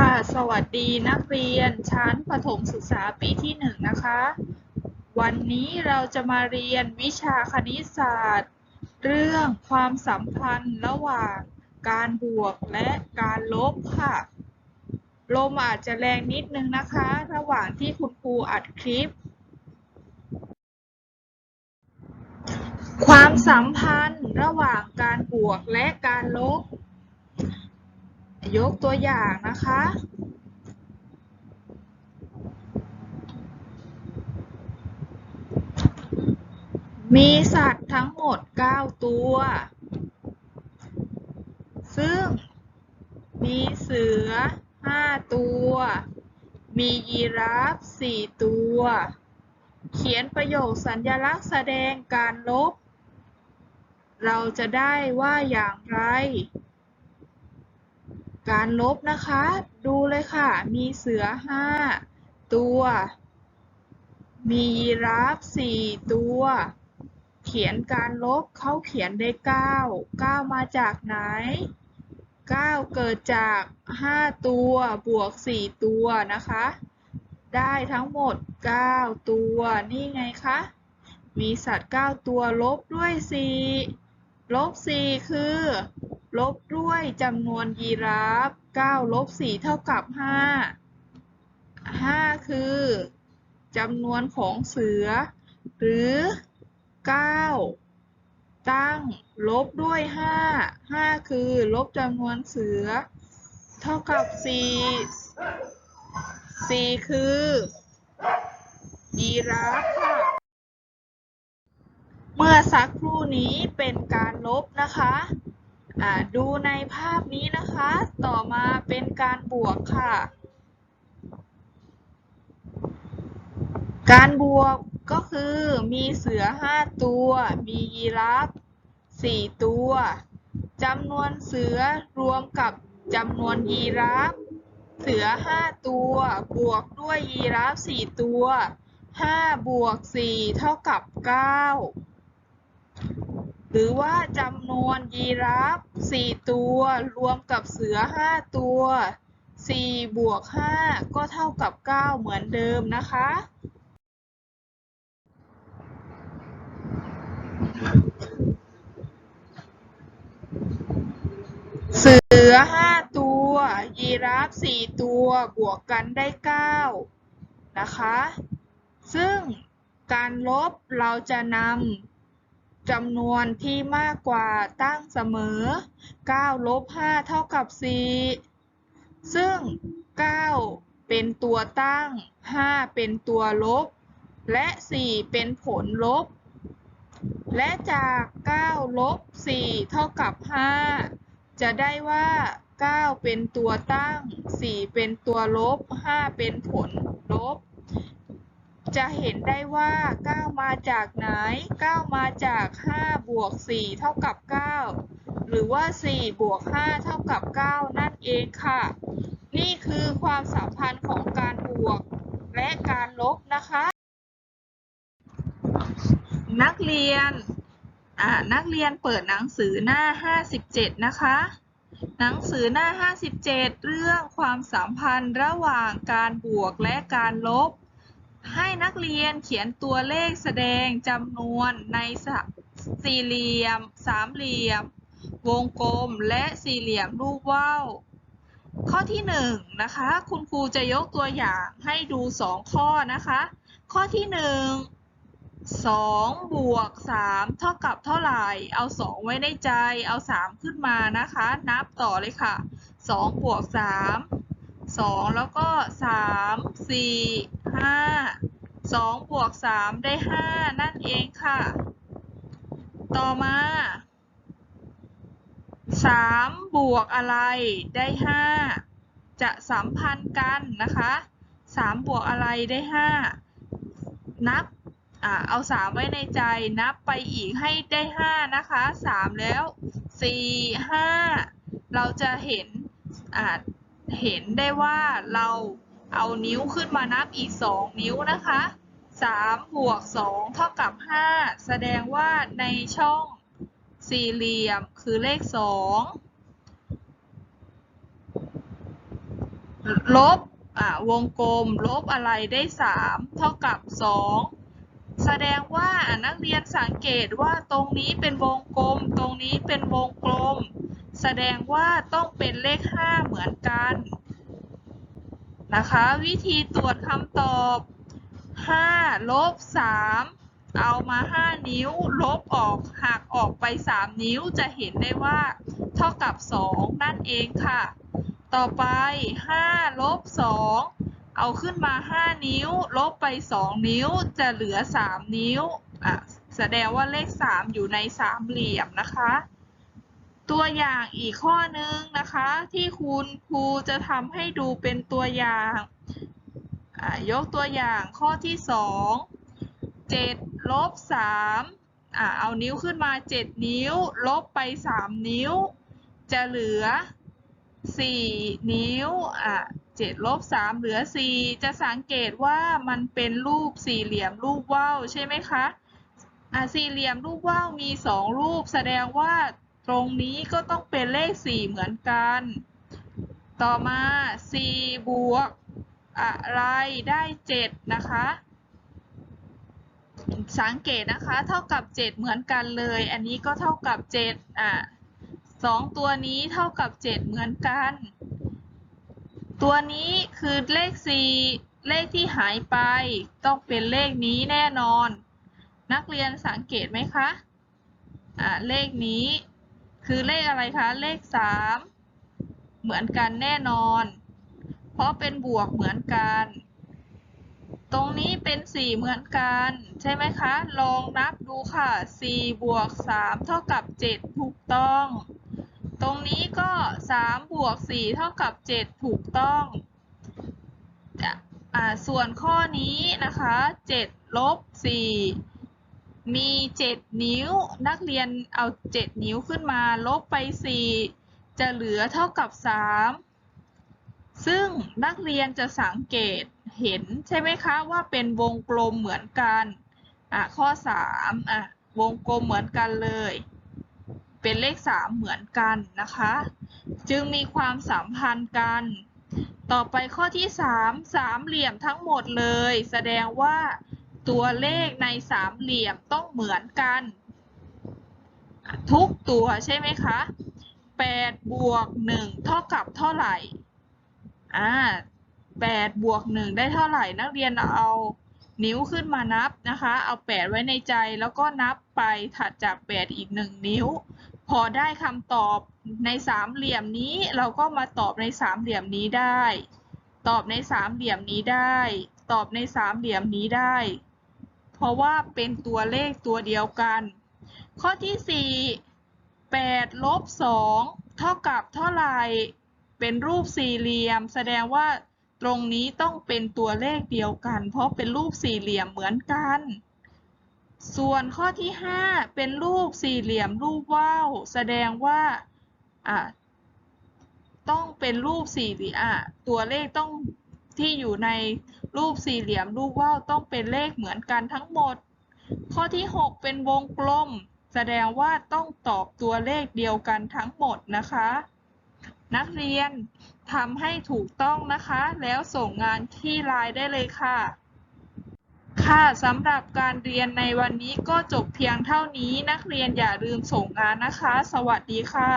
ค่ะ สวัสดีนักเรียนชั้นประถมศึกษาปีที่หนึ่งนะคะ วันนี้เราจะมาเรียนวิชาคณิตศาสตร์ เรื่องความสัมพันธ์ระหว่างการบวกและการลบค่ะ ลมอาจจะแรงนิดนึงนะคะ ระหว่างที่คุณครูอัดคลิป ความสัมพันธ์ระหว่างการบวกและการลบ ยกตัวอย่างนะคะ มีสัตว์ทั้งหมด 9 ตัว ซึ่งมีเสือ 5 ตัว มียีราฟ 4 ตัว เขียนประโยคสัญลักษณ์แสดงการลบ เราจะได้ว่าอย่างไร การลบนะคะ ดูเลยค่ะ มีเสือ 5 ตัว มียีราฟ 4 ตัว เขียนการลบเขาเขียนได้ 9 9 มาจากไหน 9 เกิดจาก 5 ตัวบวก 4 ตัวนะคะ ได้ทั้งหมด 9 ตัว นี่ไงคะ มีสัตว์ 9 ตัวลบด้วย 4 ลบ4คือ ลบด้วยจำนวนยีราฟ9ลบ4เท่ากับ5 5คือจำนวนของเสือ หรือ 9 ตั้งลบด้วย 5 5 คือ ลบจำนวนเสือ เท่ากับ 4 4 คือยีราฟค่ะ เมื่อสักครู่นี้เป็นการลบนะคะดูในภาพนี้นะคะ ต่อมาเป็นการบวกค่ะ การบวกก็คือมีเสือ 5 ตัว มียีราฟ4 ตัวจำนวนเสือรวมกับจำนวนยีราฟเสือ 5 ตัว บวกด้วยยีราฟ4 ตัว 5 บวก 4 เท่ากับ 9 หรือว่าจำนวนยีราฟ4ตัว รวมกับเสือ 5 ตัว 4 บวก 5 ก็เท่ากับ 9 เหมือนเดิมนะคะ เสือ 5 ตัว ยีราฟ 4 ตัว บวกกันได้ 9 นะคะ ซึ่งการลบเราจะนำ จำนวนที่มากกว่าตั้งเสมอ 9 ลบ 5 เท่ากับ 4 ซึ่ง 9 เป็นตัวตั้ง 5 เป็นตัวลบ และ 4 เป็นผลลบ และจาก 9 ลบ 4 เท่ากับ 5 จะได้ว่า 9 เป็นตัวตั้ง 4 เป็นตัวลบ 5 เป็นผลลบ จะเห็นได้ว่า 9 มาจากไหน 9 มาจาก 5 บวก 4 เท่ากับ 9 หรือว่า 4 บวก 5 เท่ากับ 9 นั่นเองค่ะ นี่คือความสัมพันธ์ของการบวกและการลบนะคะ นักเรียนนักเรียนเปิดหนังสือหน้า 57 นะคะ หนังสือหน้า 57 เรื่องความสัมพันธ์ระหว่างการบวกและการลบ ให้นักเรียนเขียนตัวเลขแสดงจำนวนในส,สี่เหลี่ยม สามเหลี่ยม วงกลมและสี่เหลี่ยมรูปว่าวข้อที่หนึ่งนะคะคุณครูจะยกตัวอย่างให้ดูสองข้อนะคะ ข้อที่หนึ่งสองบวกสามเท่ากับเท่าไหร่ เอาสองไว้ในใจเอาสามขึ้นมานะคะ นับต่อเลยค่ะสองบวกสาม สองแล้วก็สามสี่ห้าสองบวกสามได้ห้านั่นเองค่ะ ต่อมาสามบวกอะไรได้ห้าจะสัมพันธ์กันนะคะสามบวกอะไรได้ห้านับอ่าเอา3ไว้ในใจนับไปอีกให้ได้5นะคะ3แล้ว4 5เราจะเห็นอ่า เห็นได้ว่าเราเอานิ้วขึ้นมานับอีก 2 นิ้วนะคะ3บวก2เท่ากับ 5 แสดงว่าในช่องสี่เหลี่ยมคือเลข 2 ลบวงกลมลบอะไรได้สามเท่ากับสอง แสดงว่านักเรียนสังเกตว่าตรงนี้เป็นวงกลม ตรงนี้เป็นวงกลม แสดงว่าต้องเป็นเลขห้าเหมือนกันนะคะ วิธีตรวจคำตอบ5ลบ3เอามา 5 นิ้ว ลบออกหักออกไป 3 นิ้วจะเห็นได้ว่า เท่ากับ 2 นั่นเองค่ะ ต่อไป5ลบ2 เอาขึ้นมา 5 นิ้ว ลบไป 2 นิ้วจะเหลือ 3 นิ้วอะแสดงว่าเลข 3 อยู่ในสามเหลี่ยมนะคะ ตัวอย่างอีกข้อนึงนะคะ ที่คุณครูจะทำให้ดูเป็นตัวอย่างอะยกตัวอย่างข้อที่สอง7ลบ3อะเอานิ้วขึ้นมา7นิ้ว ลบไป3นิ้ว จะเหลือ4นิ้วอะ 7ลบ3เหลือ 4 จะสังเกตว่ามันเป็นรูปสี่เหลี่ยมรูปว่าวใช่ไหมคะอะสี่เหลี่ยมรูปว่าวมี 2 รูป แสดงว่าตรงนี้ก็ต้องเป็นเลข 4 เหมือนกัน ต่อมา 4 บวก อะไรได้ 7 นะคะ สังเกตนะคะ เท่ากับ 7 เหมือนกันเลย อันนี้ก็เท่ากับ 7 อะสองตัวนี้เท่ากับ 7 เหมือนกัน ตัวนี้คือเลข 4 เลขที่หายไป ต้องเป็นเลขนี้แน่นอน นักเรียนสังเกตไหมคะอะเลขนี้คือเลขอะไรคะ เลข 3 เหมือนกันแน่นอน เพราะเป็นบวกเหมือนกัน ตรงนี้เป็น 4 เหมือนกัน ใช่ไหมคะ ลองนับดูค่ะ 4 บวก 3 เท่ากับ 7 ถูกต้อง ตรงนี้ก็3บวก4เท่ากับ 7 ถูกต้องจะอ่าส่วนข้อนี้นะคะ 7 ลบ 4 มี 7 นิ้ว นักเรียนเอา 7 นิ้วขึ้นมา ลบไป 4 จะเหลือเท่ากับ 3 ซึ่งนักเรียนจะสังเกตเห็นใช่ไหมคะว่าเป็นวงกลมเหมือนกัน ข้อ3อะวงกลมเหมือนกันเลย เป็นเลข 3 เหมือนกันนะคะ จึงมีความสัมพันธ์กัน ต่อไปข้อที่ 3 สามเหลี่ยมทั้งหมดเลย แสดงว่าตัวเลขในสามเหลี่ยมต้องเหมือนกัน ทุกตัวใช่ไหมคะ8บวก1เท่ากับเท่าไหร่ อ่า8บวก1ได้เท่าไหร่นักเรียนเอานิ้วขึ้นมานับนะคะ เอา 8 ไว้ในใจแล้วก็นับไปถัดจาก 8 อีก 1 นิ้ว พอได้คำตอบในสามเหลี่ยมนี้เราก็มาตอบในสามเหลี่ยมนี้ได้ ตอบในสามเหลี่ยมนี้ได้ ตอบในสามเหลี่ยมนี้ได้ เพราะว่าเป็นตัวเลขตัวเดียวกัน ข้อที่4 8ลบ2เท่ากับเท่าไหร่เป็นรูปสี่เหลี่ยม แสดงว่าตรงนี้ต้องเป็นตัวเลขเดียวกัน เพราะเป็นรูปสี่เหลี่ยมเหมือนกัน ส่วนข้อที่ 5 เป็นรูปสี่เหลี่ยมรูปว่าวแสดงว่าอะต้องเป็นรูปสี่เหลี่ยมตัวเลขต้องที่อยู่ในรูปสี่เหลี่ยมรูปว่าวต้องเป็นเลขเหมือนกันทั้งหมด ข้อที่ 6 เป็นวงกลม แสดงว่าต้องตอบตัวเลขเดียวกันทั้งหมดนะคะ นักเรียนทำให้ถูกต้องนะคะ แล้วส่งงานที่ไลน์ได้เลยค่ะ ค่ะสำหรับการเรียนในวันนี้ก็จบเพียงเท่านี้ นักเรียนอย่าลืมส่งงานนะคะ สวัสดีค่ะ